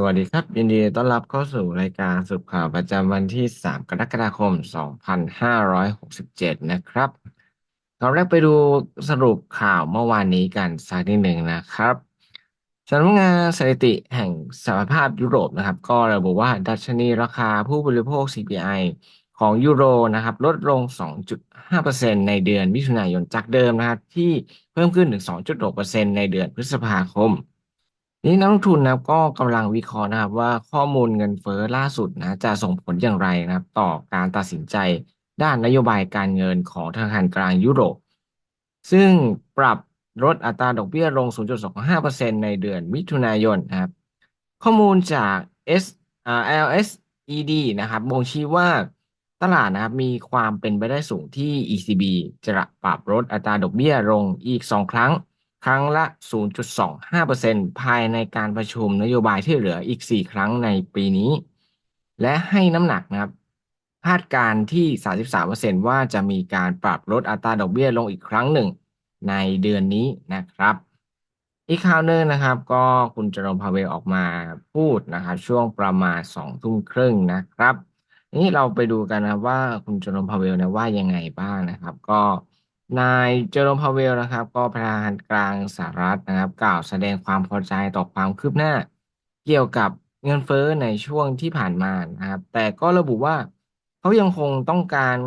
สวัสดีครับ ยินดีต้อนรับเข้าสู่รายการสรุปข่าวประจำวันที่ 3 กรกฎาคม 2567 นะครับเราแรกไปดูสรุปข่าวเมื่อวานนี้กันสักนิดหนึ่งนะครับสำนักงานสถิติแห่งสหภาพยุโรปนะครับ ก็ระบุว่าดัชนีราคาผู้บริโภค CPI ของยูโรนะครับ ลดลง 2.5%ในเดือนมิถุนายนจากเดิมนะครับ ที่เพิ่มขึ้นถึง 2.6%ในเดือนพฤษภาคม นี่นักลงทุนนะครับก็กำลังวิเคราะห์นะครับว่าข้อมูลเงินเฟ้อล่าสุดนะจะส่งผลอย่างไรนะครับ ต่อการตัดสินใจด้านนโยบายการเงินของธนาคารกลางยุโรป ซึ่งปรับลดอัตราดอกเบี้ยลง 0.25%ในเดือนมิถุนายนนะครับ ข้อมูลจาก S อ่า LSED นะครับบ่งชี้ว่าตลาดนะครับมีความเป็นไปได้สูงที่ ECB จะปรับลดอัตราดอกเบี้ยลงอีก 2 ครั้ง ครั้งละ 0.25%ภายในการประชุมนโยบายที่เหลืออีก 4 ครั้งในปีนี้ และให้น้ำหนักนะครับคาดการณ์ที่ 33%ว่าจะมีการปรับลดอัตราดอกเบี้ยลงอีกครั้งหนึ่งในเดือนนี้นะครับ อีกข่าวหนึ่งนะครับ ก็คุณจอร์มพาเวลออกมาพูดนะครับ ช่วงประมาณสองทุ่มครึ่งนะครับ นี่เราไปดูกันนะว่าคุณจอร์มพาเวลเนี่ยว่ายังไงบ้างนะครับ ก็ นายเจอร์มพาเวลนะครับ ก็ประธานกลางสหรัฐนะครับ กล่าวแสดงความพอใจต่อความคืบหน้า เกี่ยวกับเงินเฟ้อในช่วงที่ผ่านมานะครับ แต่ก็ระบุว่าเขายังคงต้องการ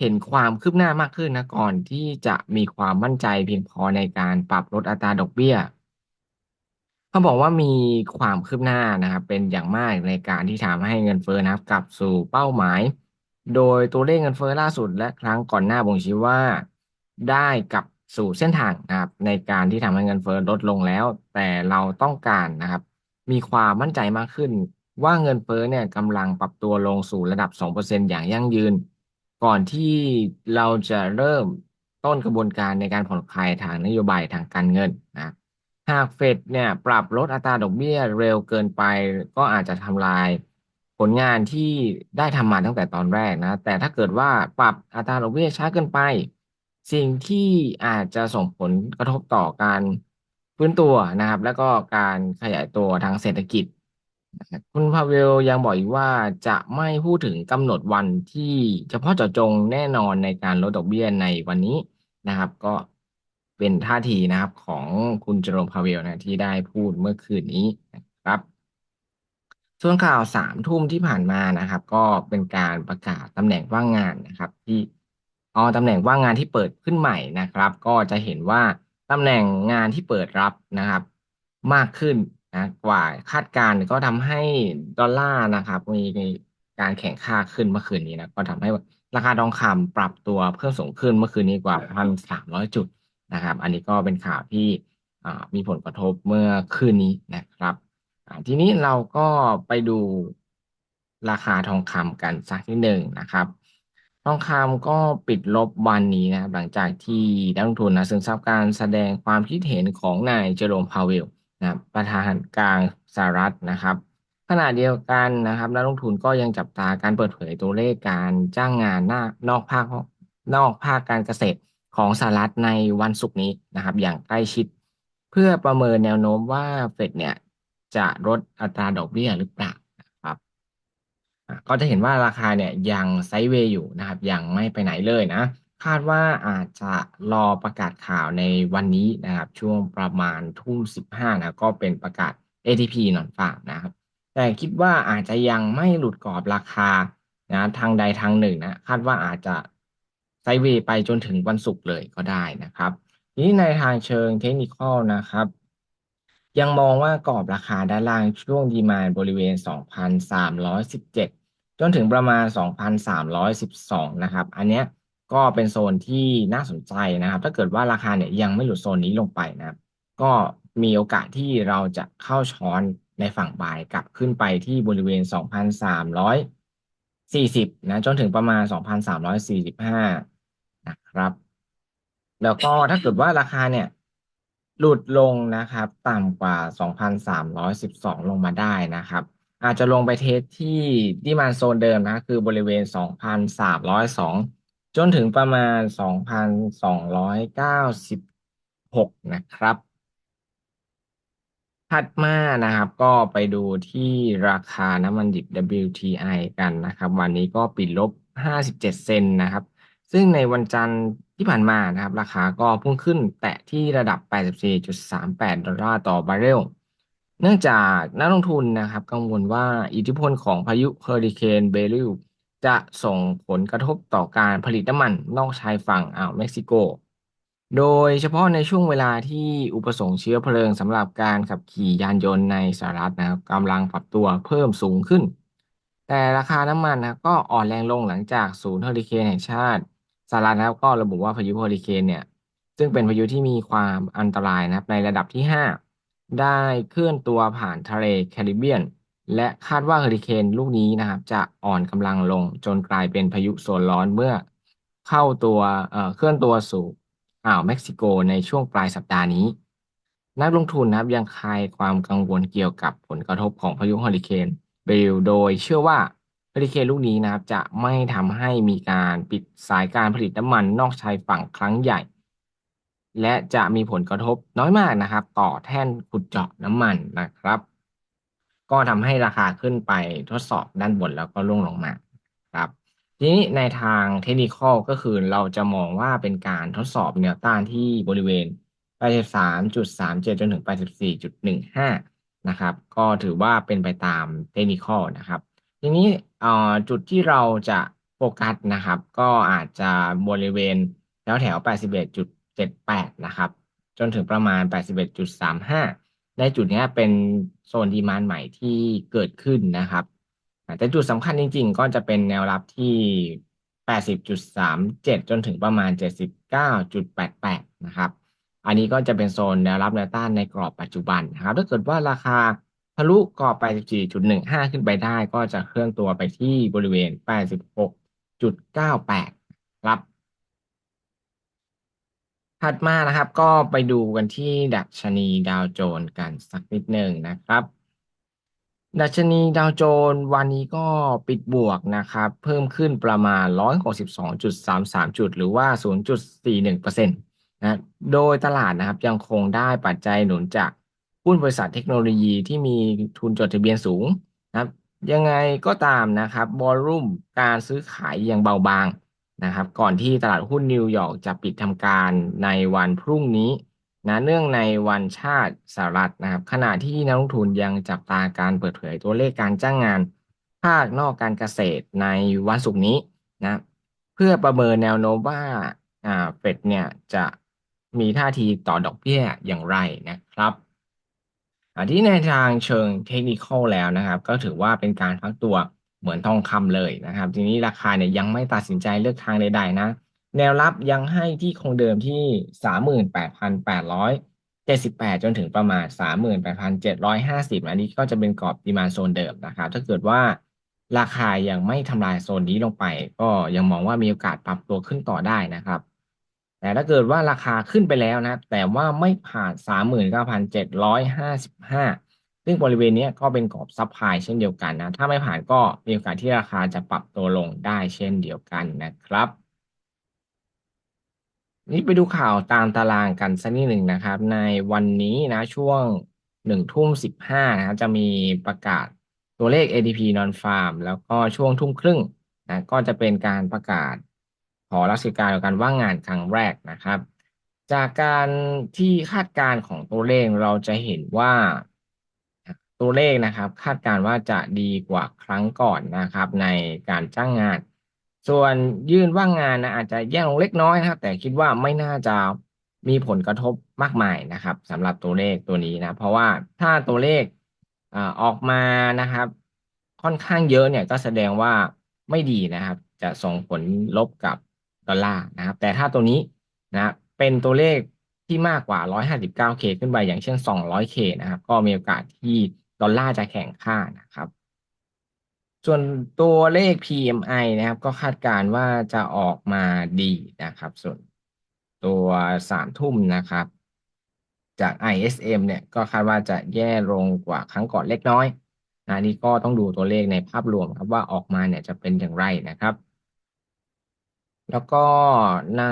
เห็นความคืบหน้ามากขึ้นนะก่อนที่จะมีความมั่นใจเพียงพอในการปรับลดอัตราดอกเบี้ยเขาบอกว่ามีความคืบหน้านะครับ เป็นอย่างมากในการที่ทำให้เงินเฟ้อนะครับกลับสู่เป้าหมาย โดยตัวเลขเงินเฟ้อล่าสุดและครั้งก่อนหน้าบ่งชี้ว่า ได้กลับสู่เส้นทางนะครับ ในการที่ทำให้เงินเฟ้อลดลงแล้ว แต่เราต้องการนะครับ มีความมั่นใจมากขึ้น ว่าเงินเฟ้อเนี่ยกำลังปรับตัวลงสู่ระดับ 2%อย่างยั่งยืน ก่อนที่เราจะเริ่มต้นกระบวนการในการผ่อนคลายทางนโยบายทางการเงินนะหากเฟดเนี่ยปรับลดอัตราดอกเบี้ยเร็วเกินไป ก็อาจจะทำลายผลงานที่ได้ทำมาตั้งแต่ตอนแรกนะ แต่ถ้าเกิดว่าปรับอัตราดอกเบี้ยช้าเกินไป สิ่งที่อาจจะส่งผลกระทบต่อการฟื้นตัวนะครับ แล้วก็การขยายตัวทางเศรษฐกิจ คุณพาเวลยังบอกอีกว่าจะไม่พูดถึงกำหนดวันที่เฉพาะเจาะจงแน่นอนในการลดดอกเบี้ยในวันนี้นะครับ ก็เป็นท่าทีนะครับของคุณเจอร์มพาเวลนะที่ได้พูดเมื่อคืนนี้นะครับ ส่วนข่าวสามทุ่มที่ผ่านมานะครับ ก็เป็นการประกาศตำแหน่งว่างงานนะครับ ที่ อ๋อตำแหน่งว่างงานที่เปิดขึ้นใหม่นะครับ ก็จะเห็นว่าตำแหน่งงานที่เปิดรับนะครับ มากขึ้นนะกว่าคาดการณ์ก็ทำให้ดอลลาร์นะครับมีการแข่งค่าขึ้นเมื่อคืนนี้นะก็ทำให้ราคาทองคำปรับตัวเพิ่มสูงขึ้นเมื่อคืนนี้กว่าพันสามร้อยจุดนะครับ อันนี้ก็เป็นข่าวที่มีผลกระทบเมื่อคืนนี้นะครับทีนี้เราก็ไปดูราคาทองคำกันสักนิดหนึ่งนะครับ ทองคำก็ปิดลบวันนี้นะครับหลังจากที่นักลงทุนนะซึมซับการแสดงความคิดเห็นของนายเจอโรมพาวเวลนะประธานกลางสหรัฐนะครับ ขณะเดียวกันนะครับนักลงทุนก็ยังจับตาการเปิดเผยตัวเลขการจ้างงานหน้านอกภาคนอกภาคการเกษตรของสหรัฐในวันศุกร์นี้นะครับ อย่างใกล้ชิด เพื่อประเมินแนวโน้มว่าเฟดเนี่ยจะลดอัตราดอกเบี้ยหรือเปล่า ก็จะเห็นว่าราคาเนี่ยยังไซด์เวย์อยู่นะครับ ยังไม่ไปไหนเลยนะ คาดว่าอาจจะรอประกาศข่าวในวันนี้นะครับ ช่วงประมาณทุ่มสิบห้านะ ก็เป็นประกาศ ATP นอนฝากนะครับ แต่คิดว่าอาจจะยังไม่หลุดกรอบราคานะทางใดทางหนึ่งนะ คาดว่าอาจจะไซด์เวย์ไปจนถึงวันศุกร์เลยก็ได้นะครับนี้ในทางเชิงเทคนิคนะครับ ยังมองว่ากรอบราคาด้านล่างช่วงดีมานบริเวณ 2,317 จนถึงประมาณ 2,312 นะครับ อันนี้ก็เป็นโซนที่น่าสนใจนะครับ ถ้าเกิดว่าราคาเนี่ยยังไม่หลุดโซนนี้ลงไปนะครับ ก็มีโอกาสที่เราจะเข้าช้อนในฝั่งบายกลับขึ้นไปที่บริเวณ 2,340 นะ จนถึงประมาณ 2,345 นะครับ แล้วก็ถ้าเกิดว่าราคาเนี่ยหลุดลงนะครับ ต่ำกว่า 2,312 ลงมาได้นะครับ อาจจะลงไปเทสที่ที่มาโซนเดิมนะ คือบริเวณ 2,302 จนถึงประมาณ 2,296 นะครับ ถัดมานะครับ ก็ไปดูที่ราคาน้ำมันดิบ WTI กันนะครับ วันนี้ก็ปิดลบ 57 เซนนะครับ ซึ่งในวันจันทร์ที่ผ่านมานะครับ ราคาก็พุ่งขึ้นแตะที่ระดับ 84.38 ดอลลาร์ต่อบาร์เรล เนื่องจากนักลงทุนนะครับ กังวลว่าอิทธิพลของพายุเฮอริเคนเบริลจะส่งผลกระทบต่อการผลิตน้ำมันนอกชายฝั่งอ่าวเม็กซิโก โดยเฉพาะในช่วงเวลาที่อุปสงค์เชื้อเพลิงสำหรับการขับขี่ยานยนต์ในสหรัฐนะครับกำลังปรับตัวเพิ่มสูงขึ้น แต่ราคาน้ำมันนะก็อ่อนแรงลงหลังจากศูนย์เฮอริเคนแห่งชาติสหรัฐนะครับก็ระบุว่าพายุเฮอริเคนเนี่ย ซึ่งเป็นพายุที่มีความอันตรายนะครับในระดับที่ 5 ได้เคลื่อนตัวผ่านทะเลแคริบเบียน และคาดว่าเฮอริเคนลูกนี้นะครับ จะอ่อนกำลังลงจนกลายเป็นพายุโซนร้อนเมื่อเข้าตัวเอ่อเคลื่อนตัวสู่อ่าวเม็กซิโกในช่วงปลายสัปดาห์นี้ นักลงทุนนะครับยังคลายความกังวลเกี่ยวกับผลกระทบของพายุเฮอริเคนเบลโดยเชื่อว่าเฮอริเคนลูกนี้นะครับ จะไม่ทำให้มีการปิดสายการผลิตน้ำมันนอกชายฝั่งครั้งใหญ่ และจะมีผลกระทบน้อยมากนะครับ ต่อแท่นขุดเจาะน้ำมันนะครับ ก็ทำให้ราคาขึ้นไปทดสอบด้านบนแล้วก็ร่วงลงมาครับ ทีนี้ในทางเทคนิคก็คือเราจะมองว่าเป็นการทดสอบแนวต้านที่บริเวณ 83.37 จนถึง 84.15 นะครับ ก็ถือว่าเป็นไปตามเทคนิคนะครับ ทีนี้จุดที่เราจะโฟกัสนะครับ ก็อาจจะบริเวณแถวแถว 81. 81.78 นะครับ จนถึงประมาณ 81.35 ในจุดนี้เป็นโซนดีมานใหม่ที่เกิดขึ้นนะครับแต่จุดสำคัญจริงๆ ก็จะเป็นแนวรับที่ 80.37 จนถึงประมาณ 79.88 นะครับ อันนี้ก็จะเป็นโซนแนวรับแนวต้านในกรอบปัจจุบันนะครับ ถ้าเกิดว่าราคาทะลุกรอบ84.15 ขึ้นไปได้ ก็จะเคลื่อนตัวไปที่บริเวณ 86.98 ครับ ถัดมานะครับ ก็ไปดูกันที่ดัชนีดาวโจนส์กันสักนิดหนึ่งนะครับ ดัชนีดาวโจนส์วันนี้ก็ปิดบวกนะครับ เพิ่มขึ้นประมาณ 162.33 จุด หรือว่า 0.41%นะโดยตลาดนะครับยังคงได้ปัจจัยหนุนจากหุ้นบริษัทเทคโนโลยีที่มีทุนจดทะเบียนสูงนะครับ ยังไงก็ตามนะครับบอลลุ่มการซื้อขายยังเบาบาง นะครับ ก่อนที่ตลาดหุ้นนิวยอร์กจะปิดทำการในวันพรุ่งนี้นะเนื่องในวันชาติสหรัฐนะครับ ขณะที่นักลงทุนยังจับตาการเปิดเผยตัวเลขการจ้างงาน ภาคนอกการเกษตรในวันศุกร์นี้นะเพื่อประเมินแนวโน้มว่าอ่าเฟดเนี่ยจะมีท่าทีต่อดอกเบี้ยอย่างไรนะครับที่ในทางเชิงเทคนิคแล้วนะครับ ก็ถือว่าเป็นการพักตัว เหมือนทองคำเลยนะครับ ทีนี้ราคาเนี่ยยังไม่ตัดสินใจเลือกทางใดๆนะ แนวรับยังให้ที่คงเดิมที่สามหมื่นแปดพันแปดร้อยเจ็ดสิบแปดจนถึงประมาณสามหมื่นแปดพันเจ็ดร้อยห้าสิบอันนี้ก็จะเป็นกรอบดีมาโซนเดิมนะครับ ถ้าเกิดว่าราคายังไม่ทำลายโซนนี้ลงไป ก็ยังมองว่ามีโอกาสปรับตัวขึ้นต่อได้นะครับ แต่ถ้าเกิดว่าราคาขึ้นไปแล้วนะ แต่ว่าไม่ผ่านสามหมื่นเก้าพันเจ็ดร้อยห้าสิบห้า ซึ่งบริเวณนี้ก็เป็นกรอบซับไพลเช่นเดียวกันนะ ถ้าไม่ผ่านก็มีโอกาสที่ราคาจะปรับตัวลงได้เช่นเดียวกันนะครับ นี่ไปดูข่าวตามตารางกันสักนิดหนึ่งนะครับ ในวันนี้นะช่วงหนึ่งทุ่มสิบห้านะครับจะมีประกาศตัวเลข ADP non farm แล้วก็ช่วงทุ่มครึ่งนะก็จะเป็นการประกาศขอรักษาการการว่างงานครั้งแรกนะครับ จากการที่คาดการณ์ของตัวเลขเราจะเห็นว่า ตัวเลขนะครับ คาดการณ์ว่าจะดีกว่าครั้งก่อนนะครับ ในการจ้างงาน ส่วนยื่นว่างงานนะอาจจะแย่ลงเล็กน้อยนะครับ แต่คิดว่าไม่น่าจะมีผลกระทบมากมายนะครับสำหรับตัวเลขตัวนี้นะ เพราะว่าถ้าตัวเลขออกมานะครับ ค่อนข้างเยอะเนี่ยก็แสดงว่าไม่ดีนะครับ จะส่งผลลบกับดอลลาร์นะครับ แต่ถ้าตัวนี้นะเป็นตัวเลขที่มากกว่า 159K ขึ้นไปอย่างเช่น 200K นะครับ ก็มีโอกาสที่ ดอลลาร์จะแข็งค่านะครับ ส่วนตัวเลข PMI นะครับ ก็คาดการว่าจะออกมาดีนะครับ ส่วนตัวสามทุ่มนะครับ จาก ISM เนี่ยก็คาดว่าจะแย่ลงกว่าครั้งก่อนเล็กน้อยนะนี่ก็ต้องดูตัวเลขในภาพรวมครับว่าออกมาเนี่ยจะเป็นอย่างไรนะครับ แล้วก็ใน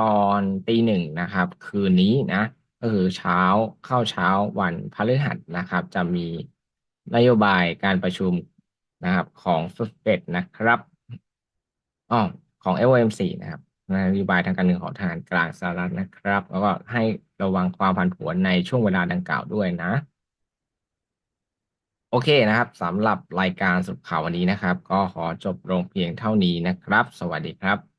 ตอนตีหนึ่งนะครับ คืนนี้นะ ก็คือเช้าเข้าเช้าวันพฤหัสนะครับ จะมีนโยบายการประชุมนะครับของเฟดนะครับอ๋อของ FOMC นะครับนโยบายทางการเงินของทางกลางสหรัฐนะครับ แล้วก็ให้ระวังความผันผวนในช่วงเวลาดังกล่าวด้วยนะ โอเคนะครับสำหรับรายการสรุปข่าววันนี้นะครับ ก็ขอจบลงเพียงเท่านี้นะครับ สวัสดีครับ